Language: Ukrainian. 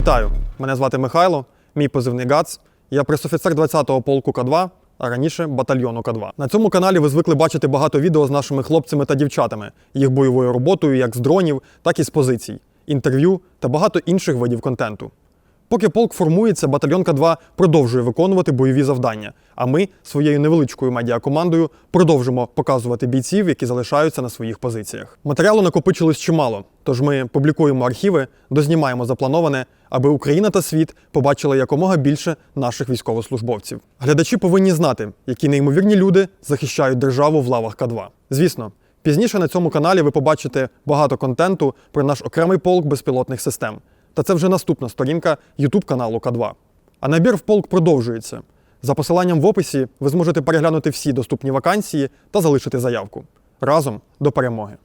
Вітаю! Мене звати Михайло, мій позивний ГАЦ. Я пресофіцер 20-го полку К2, а раніше батальйону К2. На цьому каналі ви звикли бачити багато відео з нашими хлопцями та дівчатами, їх бойовою роботою як з дронів, так і з позицій, інтерв'ю та багато інших видів контенту. Поки полк формується, батальйон К2 продовжує виконувати бойові завдання. А ми своєю невеличкою медіакомандою продовжимо показувати бійців, які залишаються на своїх позиціях. Матеріалу накопичилось чимало, тож ми публікуємо архіви, дознімаємо заплановане, аби Україна та світ побачили якомога більше наших військовослужбовців. Глядачі повинні знати, які неймовірні люди захищають державу в лавах К2. Звісно. Пізніше на цьому каналі ви побачите багато контенту про наш окремий полк безпілотних систем. Та це вже наступна сторінка YouTube каналу К2. А набір в полк продовжується. За посиланням в описі ви зможете переглянути всі доступні вакансії та залишити заявку. Разом до перемоги!